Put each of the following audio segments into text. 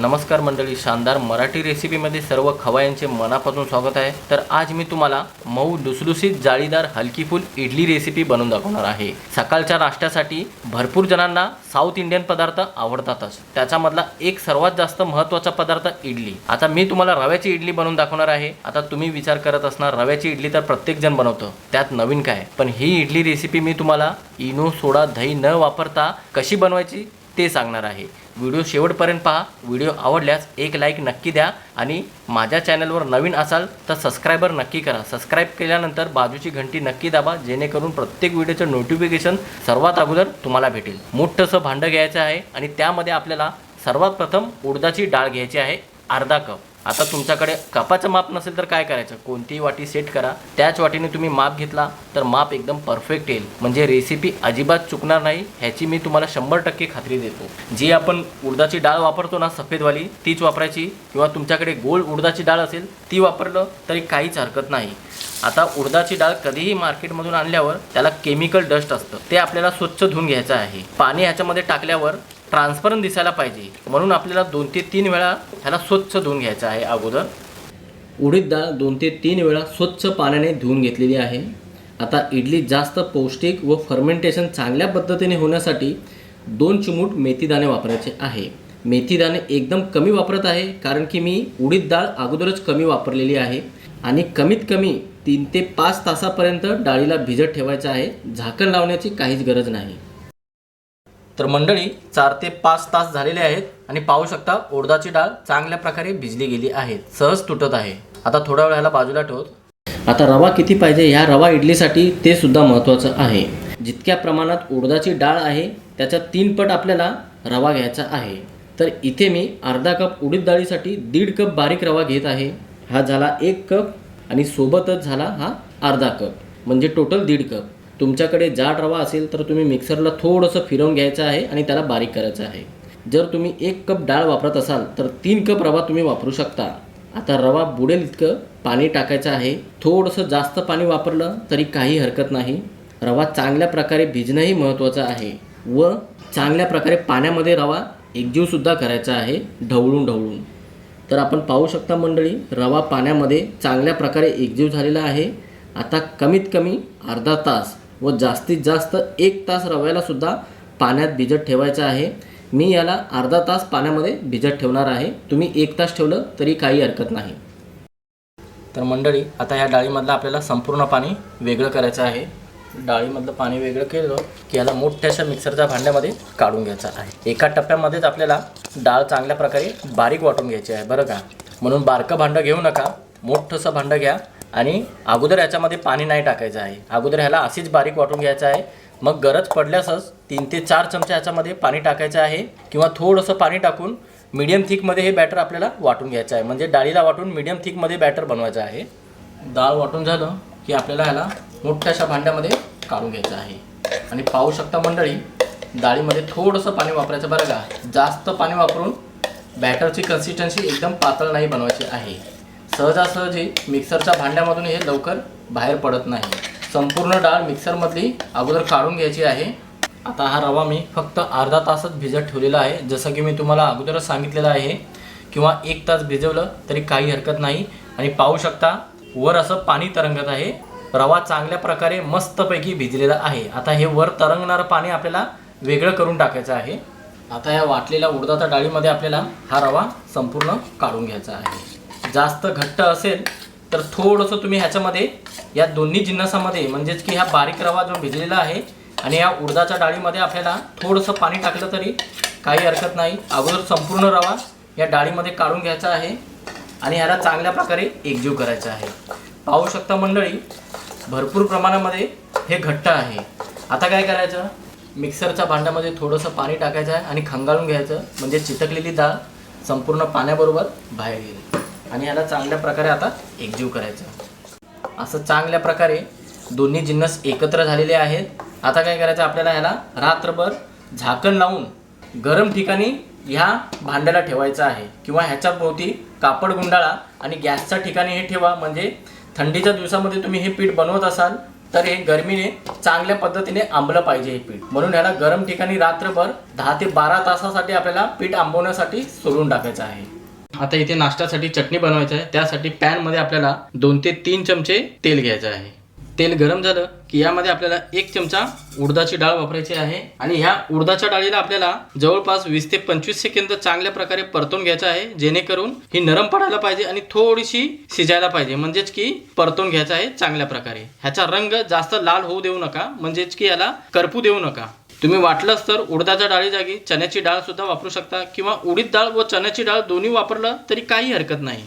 नमस्कार मंडळी शानदार मराठी रेसिपीमध्ये सर्व खवायांचे मनापासून स्वागत आहे. तर आज मी तुम्हाला मऊ लुसलुसीत जाळीदार हलकी फुल इडली रेसिपी बनवून दाखवणार आहे. सकाळच्या नाश्त्यासाठी भरपूर जणांना साऊथ इंडियन पदार्थ आवडतातच. त्याच्यामधला एक सर्वात जास्त महत्त्वाचा पदार्थ इडली. आता मी तुम्हाला रव्याची इडली बनवून दाखवणार आहे. आता तुम्ही विचार करत असणार रव्याची इडली तर प्रत्येक जण बनवतो. त्यात नवीन काय? पण ही इडली रेसिपी मी तुम्हाला इनो सोडा दही न वापरता कशी बनवायची ते सांगणार आहे. व्हिडिओ शेवटपर्यंत पहा. व्हिडिओ आवडल्यास एक लाईक नक्की द्या आणि माझ्या चॅनलवर नवीन असाल तर सबस्क्रायबर नक्की करा. सबस्क्राईब केल्यानंतर बाजूची घंटी नक्की दाबा जेणेकरून प्रत्येक व्हिडिओचं नोटिफिकेशन सर्वात अगोदर तुम्हाला भेटेल. मोठंसं भांडं घ्यायचं आहे आणि त्यामध्ये आपल्याला सर्वात प्रथम उडदाची डाळ घ्यायची आहे अर्धा कप आता तुमच्याकडे कपाचं माप नसेल तर काय करायचं? कोणतीही वाटी सेट करा. त्याच वाटीने तुम्ही माप घेतला तर माप एकदम परफेक्ट येईल. म्हणजे रेसिपी अजिबात चुकणार नाही ह्याची मी तुम्हाला शंभर टक्के खात्री देतो. जी आपण उडदाची डाळ वापरतो ना सफेदवाली तीच वापरायची. किंवा तुमच्याकडे गोल उडदाची डाळ असेल ती वापरलं तरी काहीच हरकत नाही. आता उडदाची डाळ कधीही मार्केटमधून आणल्यावर त्याला केमिकल डस्ट असतं. ते आपल्याला स्वच्छ धुवून घ्यायचं आहे. पाणी ह्याच्यामध्ये टाकल्यावर ट्रान्सपरंट दिसायला पाहिजे. म्हणून आपल्याला दोन ते तीन वेळा ह्याला स्वच्छ धुवून घ्यायचं आहे अगोदर. उडीद डाळ दोन ते तीन वेळा स्वच्छ पाण्याने धुवून घेतलेली आहे. आता इडली जास्त पौष्टिक व फर्मेंटेशन चांगल्या पद्धतीने होण्यासाठी दोन चिमूट मेथीदाणे वापरायचे आहे. मेथीदाणे एकदम कमी वापरत आहे कारण की मी उडीद डाळ अगोदरच कमी वापरलेली आहे आणि कमीत कमी तीन ते पाच तासापर्यंत डाळीला भिजत ठेवायचं आहे. झाकण लावण्याची काहीच गरज नाही. तर मंडळी चार ते पाच तास झालेले आहेत आणि पाहू शकता उडदाची डाळ चांगल्या प्रकारे भिजली गेली आहे. सहज तुटत आहे. आता थोड्या वेळाला बाजूला ठेवत. आता रवा किती पाहिजे? ह्या रवा इडलीसाठी ते सुद्धा महत्त्वाचं आहे. जितक्या प्रमाणात उडदाची डाळ आहे त्याच्या तीन पट आपल्याला रवा घ्यायचा आहे. तर इथे मी अर्धा कप उडीद डाळीसाठी दीड कप बारीक रवा घेत आहे. हा झाला एक कप आणि सोबतच झाला हा अर्धा कप. म्हणजे टोटल दीड कप. तुमच्याकडे जाड रवा असेल तर तुम्ही मिक्सरला थोडंसं फिरवून घ्यायचं आहे आणि त्याला बारीक करायचं आहे. जर तुम्ही एक कप डाळ वापरत असाल तर तीन कप रवा तुम्ही वापरू शकता. आता रवा बुडेल इतकं पाणी टाकायचं आहे. थोडंसं जास्त पाणी वापरलं तरी काही हरकत नाही. रवा चांगल्या प्रकारे भिजणंही महत्त्वाचं आहे व चांगल्या प्रकारे पाण्यामध्ये रवा एकजीवसुद्धा करायचा आहे ढवळून ढवळून. तर आपण पाहू शकता मंडळी रवा पाण्यामध्ये चांगल्या प्रकारे एकजीव झालेला आहे. आता कमीत कमी अर्धा तास व जास्तीत जास्त एक तास रव्यालासुद्धा पाण्यात भिजत ठेवायचं आहे. मी याला अर्धा तास पाण्यामध्ये भिजत ठेवणार आहे. तुम्ही एक तास ठेवलं तरी काही हरकत नाही. तर मंडळी आता ह्या डाळीमधलं आपल्याला संपूर्ण पाणी वेगळं करायचं आहे. डाळीमधलं पाणी वेगळं केलं की याला मोठ्याशा मिक्सरच्या भांड्यामध्ये काढून घ्यायचं आहे. एका टप्प्यामध्येच आपल्याला डाळ चांगल्या प्रकारे बारीक वाटून घ्यायची आहे. बरं का? म्हणून बारकं भांडं घेऊ नका. मोठंसं भांडं घ्या. आणि अगोदर याच्यामध्ये पाणी नाही टाकायचं आहे. अगोदर ह्याला अशीच बारीक वाटून घ्यायचं आहे. मग गरज पडल्यासच तीन ते चार चमचे याच्यामध्ये पाणी टाकायचं आहे किंवा थोडंसं पाणी टाकून मीडियम थिकमध्ये हे बॅटर आपल्याला वाटून घ्यायचं आहे. म्हणजे डाळीला वाटून मीडियम थिकमध्ये बॅटर बनवायचं आहे. डाळ वाटून झालं की आपल्याला ह्याला मोठ्याशा भांड्यामध्ये काढून घ्यायचं आहे. आणि पाहू शकता मंडळी डाळीमध्ये थोडंसं पाणी वापरायचं बरं का जास्त पाणी वापरून बॅटरची कन्सिस्टन्सी एकदम पातळ नाही बनवायची आहे. सहजासहजी मिक्सरच्या भांड्यामधून हे लवकर बाहेर पडत नाही. संपूर्ण डाळ मिक्सरमधली अगोदर काढून घ्यायची आहे. आता हा रवा मी फक्त अर्धा तासच भिजत ठेवलेला आहे. जसं की मी तुम्हाला अगोदरच सांगितलेलं आहे किंवा एक तास भिजवलं तरी काही हरकत नाही. आणि पाहू शकता वर असं पाणी तरंगत आहे. रवा चांगल्या प्रकारे मस्तपैकी भिजलेला आहे. आता हे वर तरंगणारं पाणी आपल्याला वेगळं करून टाकायचं आहे. आता या वाटलेल्या उडदाच्या डाळीमध्ये आपल्याला हा रवा संपूर्ण काढून घ्यायचा आहे. जास्त घट्ट असेल तर थोडंसं तुम्ही ह्याच्यामध्ये या दोन्ही जिन्नसामध्ये म्हणजेच की ह्या बारीक रवा जो भिजलेला आहे आणि या उडदाच्या डाळीमध्ये आपल्याला थोडंसं पाणी टाकलं तरी काही हरकत नाही. अगोदर संपूर्ण रवा या डाळीमध्ये काढून घ्यायचा आहे आणि ह्याला चांगल्या प्रकारे एकजीव करायचा आहे. पाहू शकता मंडळी भरपूर प्रमाणामध्ये हे घट्ट आहे. आता काय करायचं? मिक्सरच्या भांड्यामध्ये थोडंसं पाणी टाकायचं आहे आणि खंगाळून घ्यायचं म्हणजे चिटकलेली डाळ संपूर्ण पाण्याबरोबर बाहेर येईल. आणि याला चांगल्या प्रकारे आता एकजीव करायचं. असं चांगल्या प्रकारे दोन्ही जिन्नस एकत्र झालेले आहेत. आता काय करायचं आपल्याला ह्याला रात्रभर झाकण लावून गरम ठिकाणी ह्या भांड्याला ठेवायचं आहे. किंवा ह्याच्या भोवती कापड गुंडाळा आणि गॅसच्या ठिकाणी हे ठेवा. म्हणजे थंडीच्या दिवसामध्ये तुम्ही हे पीठ बनवत असाल तर हे गरमीने चांगल्या पद्धतीने आंबलं पाहिजे हे पीठ. म्हणून याला गरम ठिकाणी रात्रभर दहा ते बारा तासासाठी आपल्याला पीठ आंबवण्यासाठी सोडून टाकायचं आहे. आता इथे नाश्त्यासाठी चटणी बनवायचं आहे. त्यासाठी पॅनमध्ये आपल्याला दोन ते तीन चमचे तेल घ्यायचं आहे. तेल गरम झालं की यामध्ये आपल्याला एक चमचा उडदाची डाळ वापरायची आहे. आणि ह्या उडदाच्या डाळीला आपल्याला जवळपास वीस ते पंचवीस सेकंद चांगल्या प्रकारे परतून घ्यायचं आहे. जेणेकरून ही नरम पडायला पाहिजे आणि थोडीशी शिजायला पाहिजे. म्हणजेच की परतून घ्यायचं आहे चांगल्या प्रकारे. ह्याचा रंग जास्त लाल होऊ देऊ नका. म्हणजेच की याला करपू देऊ नका. तुम्ही वाटलंच तर उडदाच्या डाळी जागी चण्याची डाळ सुद्धा वापरू शकता किंवा उडीद डाळ व चण्याची डाळ दोन्ही वापरलं तरी काही हरकत नाही.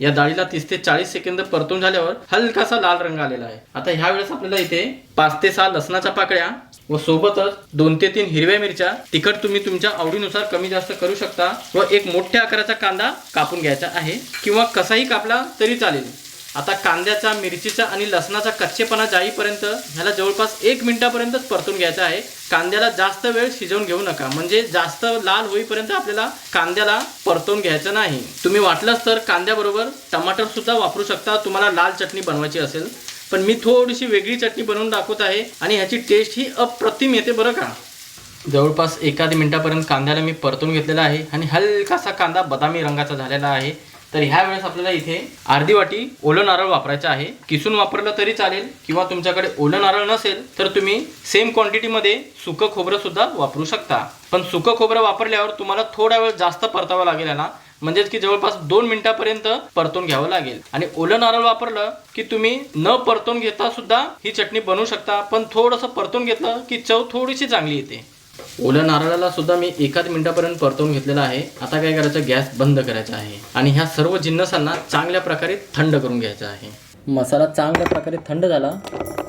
या डाळीला तीस ते चाळीस सेकंद परतून झाल्यावर हलकासा लाल रंग आलेला आहे. आता ह्या वेळेस आपल्याला इथे पाच ते सहा लसणाच्या पाकळ्या व सोबतच दोन ते तीन हिरव्या मिरच्या तिखट तुम्ही तुमच्या आवडीनुसार कमी जास्त करू शकता व एक मोठ्या आकाराचा कांदा कापून घ्यायचा आहे किंवा कसाही कापला तरी चालेल. आता कांद्याचा मिरचीचा आणि लसणाचा कच्चेपणा जाईपर्यंत ह्याला जवळपास एक मिनिटापर्यंतच परतून घ्यायचा आहे. कांद्याला जास्त वेळ शिजवून घेऊ नका. म्हणजे जास्त लाल होईपर्यंत आपल्याला कांद्याला परतून घ्यायचं नाही. तुम्ही वाटलंच तर कांद्याबरोबर टमाटर सुद्धा वापरू शकता. तुम्हाला लाल चटणी बनवायची असेल. पण मी थोडीशी वेगळी चटणी बनवून दाखवत आहे आणि ह्याची टेस्ट ही अप्रतिम येते बरं का. जवळपास एखादी मिनिटापर्यंत कांद्याला मी परतून घेतलेला आहे आणि हलकासा कांदा बदामी रंगाचा झालेला आहे. तर ह्या वेळेस आपल्याला इथे अर्धी वाटी ओलं नारळ वापरायचं आहे. किसून वापरलं तरी चालेल किंवा तुमच्याकडे ओलं नारळ नसेल तर तुम्ही सेम क्वांटिटीमध्ये सुकं खोबरं सुद्धा वापरू शकता. पण सुकं खोबरं वापरल्यावर तुम्हाला थोडा वेळ जास्त परतावं लागेल याला म्हणजेच की जवळपास दोन मिनिटापर्यंत परतून घ्यावं लागेल. आणि ओलं नारळ वापरलं की तुम्ही न परतून घेता सुद्धा ही चटणी बनवू शकता. पण थोडंसं परतून घेतलं की चव थोडीशी चांगली येते. ओल्या नारळाला सुद्धा मी एकाच मिनिटापर्यंत परतवून घेतलेला आहे. आता काय करायचं? गॅस बंद करायचा आहे. आणि ह्या सर्व जिन्नसांना चांगल्या प्रकारे थंड करून घ्यायचा आहे. मसाला चांगल्या प्रकारे थंड झाला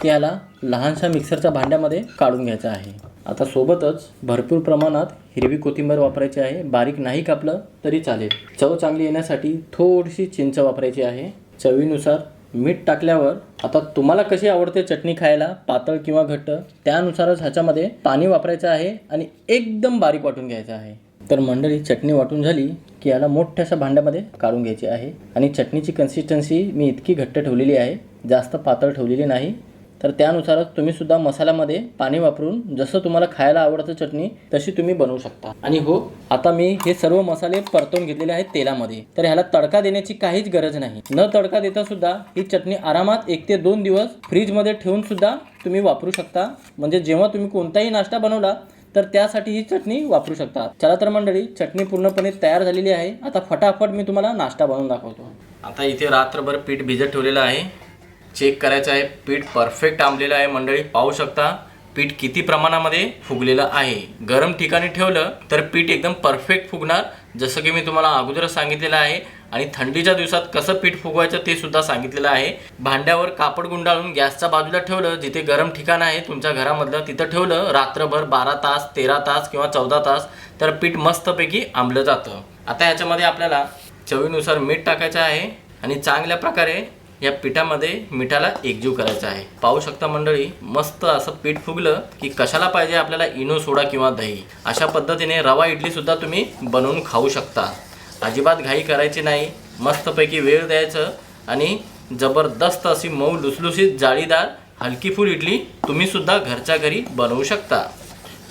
की याला लहानशा मिक्सरच्या भांड्यामध्ये काढून घ्यायचा आहे. आता सोबतच भरपूर प्रमाणात हिरवी कोथिंबीर वापरायची आहे. बारीक नाही कापलं तरी चालेल. चव चांगली येण्यासाठी थोडीशी चिंच वापरायची आहे. चवीनुसार मीठ टाकल्यावर आता तुम्हाला कशी आवडते चटणी खायला पातळ किंवा घट्ट त्यानुसारच ह्याच्यामध्ये पाणी वापरायचं आहे आणि एकदम बारीक वाटून घ्यायचं आहे. तर मंडळी चटणी वाटून झाली की याला मोठ्याशा भांड्यामध्ये काढून घ्यायची आहे. आणि चटणीची कन्सिस्टन्सी मी इतकी घट्ट ठेवलेली आहे जास्त पातळ ठेवलेली नाही. तर त्यानुसारच तुम्ही सुद्धा मसाल्यामध्ये पाणी वापरून जसं तुम्हाला खायला आवडतं चटणी तशी तुम्ही बनवू शकता. आणि हो आता मी हे सर्व मसाले परतवून घेतलेले आहेत तेलामध्ये. तर ह्याला तडका देण्याची काहीच गरज नाही. न तडका देता सुद्धा ही चटणी आरामात एक ते दोन दिवस फ्रीजमध्ये ठेवून सुद्धा तुम्ही वापरू शकता. म्हणजे जेव्हा तुम्ही कोणताही नाश्ता बनवला तर त्यासाठी ही चटणी वापरू शकता. चला तर मंडळी चटणी पूर्णपणे तयार झालेली आहे. आता फटाफट मी तुम्हाला नाश्ता बनवून दाखवतो. आता इथे रात्रभर पीठ भिजत ठेवलेलं आहे. चेक करायचं आहे. पीठ परफेक्ट आंबलेलं आहे मंडळी. पाहू शकता पीठ किती प्रमाणामध्ये फुगलेलं आहे. गरम ठिकाणी ठेवलं तर पीठ एकदम परफेक्ट फुगणार. जसं की मी तुम्हाला अगोदरच सांगितलेलं आहे. आणि थंडीच्या दिवसात कसं पीठ फुगवायचं ते सुद्धा सांगितलेलं आहे. भांड्यावर कापड गुंडाळून गॅसच्या बाजूला ठेवलं. जिथे गरम ठिकाण आहे तुमच्या घरामधलं तिथं ठेवलं. रात्रभर बारा तास तेरा तास किंवा चौदा तास तर पीठ मस्तपैकी आंबलं जातं. आता याच्यामध्ये आपल्याला चवीनुसार मीठ टाकायचं आहे. आणि चांगल्या प्रकारे या पिठामध्ये मिठाला एकजीव करायचा आहे. पाहू शकता मंडळी मस्त असं पीठ फुगलं की कशाला पाहिजे आपल्याला इनो सोडा किंवा दही. अशा पद्धतीने रवा इडली सुद्धा तुम्ही बनवून खाऊ शकता. अजिबात घाई करायची नाही. मस्तपैकी वेळ द्यायचं आणि जबरदस्त अशी मऊ लुसलुसीत जाळीदार हलकी फुल इडली तुम्ही सुद्धा घरच्या घरी बनवू शकता.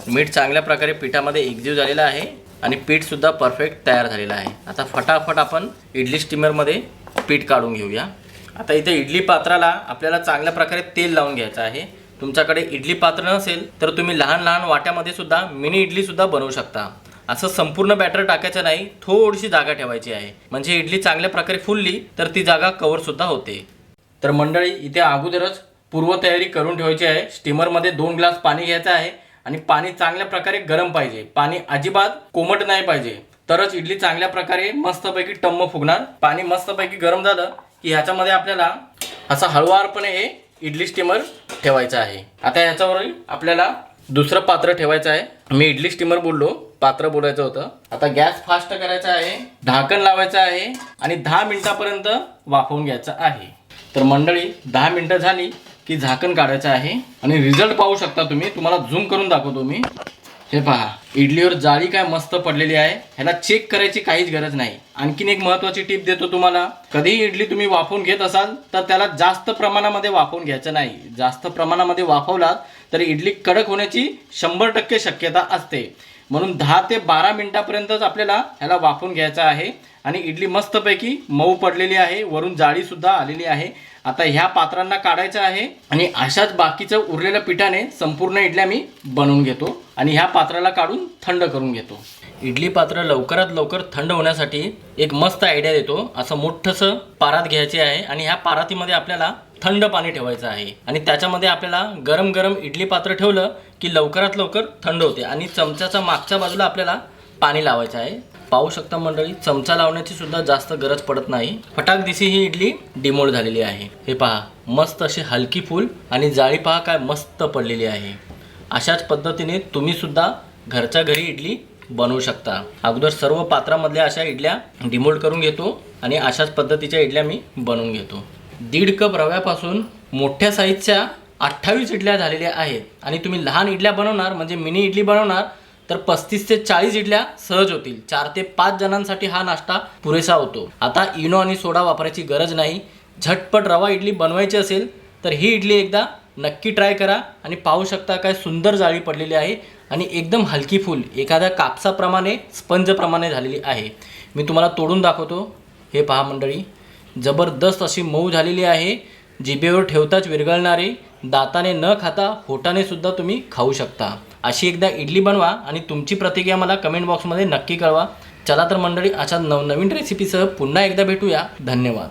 मीठ चांगल्या प्रकारे पिठामध्ये एकजीव झालेला आहे आणि पीठसुद्धा परफेक्ट तयार झालेलं आहे. आता फटाफट आपण इडली स्टीमरमध्ये पीठ काढून घेऊया. आता इथे इडली पात्राला आपल्याला चांगल्या प्रकारे तेल लावून घ्यायचं आहे. तुमच्याकडे इडली पात्र नसेल तर तुम्ही लहान लहान वाट्यामध्ये सुद्धा मिनी इडली सुद्धा बनवू शकता. असं संपूर्ण बॅटर टाकायचं नाही थोडीशी जागा ठेवायची आहे. म्हणजे इडली चांगल्या प्रकारे फुलली तर ती जागा कवर सुद्धा होते. तर मंडळी इथे अगोदरच पूर्वतयारी करून ठेवायची आहे. स्टीमरमध्ये दोन ग्लास पाणी घ्यायचं आहे आणि पाणी चांगल्या प्रकारे गरम पाहिजे. पाणी अजिबात कोमट नाही पाहिजे. तरच इडली चांगल्या प्रकारे मस्तपैकी टम्म फुगणार. पाणी मस्तपैकी गरम झालं की ह्याच्यामध्ये आपल्याला असा हळुवारपणे हे इडली स्टीमर ठेवायचं आहे. आता ह्याच्यावर आपल्याला दुसरं पात्र ठेवायचं आहे. मी इडली स्टीमर बोललो पात्र बोलायचं होतं. आता गॅस फास्ट करायचा आहे ढाकण लावायचं आहे आणि दहा मिनिटापर्यंत वाफवून घ्यायचं आहे. तर मंडळी दहा मिनिटं झाली की झाकण काढायचं आहे. आणि रिझल्ट पाहू शकता तुम्ही. तुम्हाला झूम करून दाखवतो मी. हे पहा इडलीवर जाळी काय मस्त पडलेली आहे ह्याला चेक करायची काहीच गरज नाही. आणखीन एक महत्वाची टीप देतो तुम्हाला. कधीही इडली तुम्ही वाफवून घेत असाल तर त्याला जास्त प्रमाणामध्ये वाफवून घ्यायचं नाही. जास्त प्रमाणामध्ये वाफवलात तर इडली कडक होण्याची शंभर टक्के शक्यता असते. म्हणून दहा ते बारा मिनिटापर्यंतच आपल्याला ह्याला वाफवून घ्यायचं आहे. आणि इडली मस्तपैकी मऊ पडलेली आहे वरून जाळीसुद्धा आलेली आहे. आता ह्या पात्रांना काढायचं आहे आणि अशाच बाकीचं उरलेल्या पिठाने संपूर्ण इडल्या मी बनवून घेतो आणि ह्या पात्राला काढून थंड करून घेतो. इडली पात्र लवकरात लवकर थंड होण्यासाठी एक मस्त आयडिया देतो. असं मोठंसं पारात घ्यायचे आहे आणि ह्या पारातीमध्ये आपल्याला थंड पाणी ठेवायचं आहे. आणि त्याच्यामध्ये आपल्याला गरम गरम इडली पात्र ठेवलं की लवकरात लवकर थंड होते आणि चमच्याच्या मागच्या बाजूला आपल्याला पाणी लावायचं आहे. पाहू शकता मंडळी चमचा लावण्याची सुद्धा जास्त गरज पडत नाही. फटाक दिसी ही इडली डिमोल झालेली आहे. हे पहा मस्त अशी हलकी फूल आणि जाळी पहा काय मस्त पडलेली आहे. अशाच पद्धतीने तुम्ही सुद्धा घरच्या घरी इडली बनवू शकता. अगोदर सर्व पात्रामधल्या अशा इडल्या डिमोल्ड करून घेतो आणि अशाच पद्धतीच्या इडल्या मी बनवून घेतो. दीड कप रव्यापासून मोठ्या साईजच्या अठ्ठावीस इडल्या झालेल्या आहेत. आणि तुम्ही लहान इडल्या बनवणार म्हणजे मिनी इडली बनवणार तर पस्तीस ते चाळीस इडल्या सहज होतील. चार ते पाच जणांसाठी हा नाश्ता पुरेसा होतो. आता इनो आणि सोडा वापरायची गरज नाही. झटपट रवा इडली बनवायची असेल तर ही इडली एकदा नक्की ट्राय करा आणि पाहू शकता काय सुंदर जाळी पडलेली आहे आणि एकदम हलकी फूल. एखाद्या कापसाप्रमाणे स्पंजप्रमाणे झालेली आहे. मी तुम्हाला तोडून दाखवतो. हे पहा मंडळी. जबरदस्त अशी मऊ झालेली आहे. जिभेवर ठेवताच विरघळणारी. दाताने न खाता होटाने सुद्धा तुम्ही खाऊ शकता. अशी एकदा इडली बनवा आणि तुमची प्रतिक्रिया मला कमेंट बॉक्समध्ये नक्की कळवा. चला तर मंडळी अशा नवनवीन रेसिपीसह पुन्हा एकदा भेटूया. धन्यवाद.